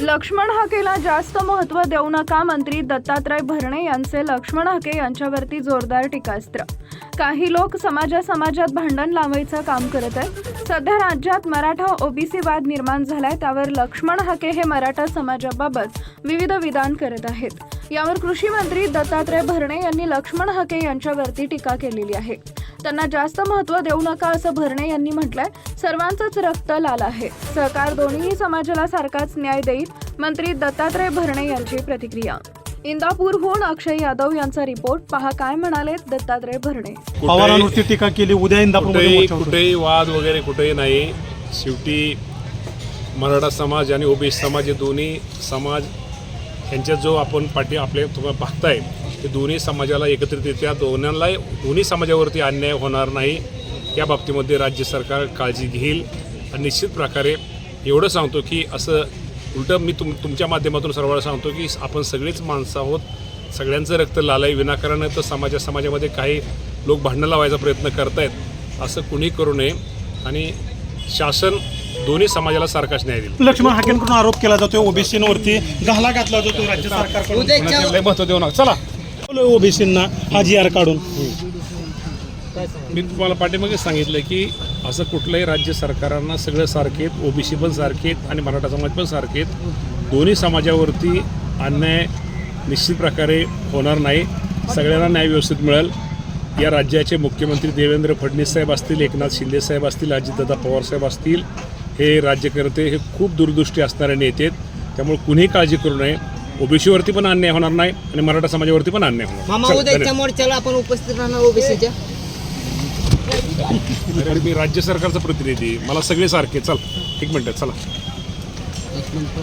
लक्ष्मण हाकेला जास्त महत्त्व देऊ नका मंत्री दत्तात्रय भरणे यांचे लक्ष्मण हाके यांच्यावरती जोरदार टीकास्त्र. काही लोक समाजा समाजात भांडण लावायचं काम करत आहेत. सध्या राज्यात मराठा ओबीसी वाद निर्माण झालाय त्यावर लक्ष्मण हाके हे मराठा समाजाबाबत विविध विधान करत आहेत. यावर कृषी मंत्री दत्तात्रय भरणे यांनी लक्ष्मण हाके यांच्यावरती टीका केलेली आहे. त्यांना जास्त महत्त्व देऊ नका असं भरणे यांनी म्हटलंय. सर्वांचंच रक्त लाल आहे. सरकार दोन्ही समाजाला सारखाच न्याय देईल मंत्री दत्तात्रय भरणे यांची प्रतिक्रिया. इंदापूरहून अक्षय यादव यांचा रिपोर्ट. पहा काय म्हणाले दत्तात्रय भरणे. पवारांवरती टीका केली उद्या इंदापूरमध्ये कुठेही होतो. कुठेही वाद वगैरे कुठेही नाही. शेवटी मराठा समाज आणि ओबीसी समाज हे दोन्ही समाज यांच्यात जो आपण पाठी आपले तुम्हाला पाहताय ते दोन्ही समाजाला एकत्रितरित्या दोन्यांना दोन्ही समाजावरती अन्याय होणार नाही. या बाबतीमध्ये राज्य सरकार काळजी घेईल आणि निश्चित प्रकारे एवढं सांगतो की असं उलटं मी तुम तुमच्या माध्यमातून सर्वांना सांगतो की आपण सगळीच माणसं आहोत. सगळ्यांचं रक्त लालाय विनाकारण तर समाजा समाजामध्ये काही लोक भांडणं लावायचा प्रयत्न करतायत असं कुणी करू नये. आणि शासन दोन्ही समाजाला सारखाच न्याय देईल. लक्ष्मण हाकेंकडून आरोप केला जातोय ओबीसीवरती घाला घातला जातो राज्य लय महत्त्व देऊ नका. चला. ओबीसींना हा जी आर काढून. मी तुम्हाला पाठीमागे सांगितलं की असं कुठलंही राज्य सरकारांना सगळं सारखे आहेत ओबीसी पण सारखे आहेत आणि मराठा समाज पण सारखे आहेत. दोन्ही समाजावरती अन्याय निश्चित प्रकारे होणार नाही. सगळ्यांना न्याय व्यवस्थित मिळेल. या राज्याचे मुख्यमंत्री देवेंद्र फडणवीस साहेब असतील एकनाथ शिंदे साहेब असतील अजितदादा पवार साहेब असतील हे राज्यकर्ते हे खूप दूरदृष्टी असणारे नेते आहेत. त्यामुळे कुणीही काळजी करू नये. ओबीसीवरती पण अन्याय होणार नाही आणि मराठा समाजावरती पण अन्याय होणार. मामा चला, उद्याच्या धन्यवाद. मोर्चाला आपण उपस्थित राहणार ओबीसीच्या? अरे, मी राज्य सरकारचा प्रतिनिधी. मला सगळे सारखे. चल एक मिनिट चला.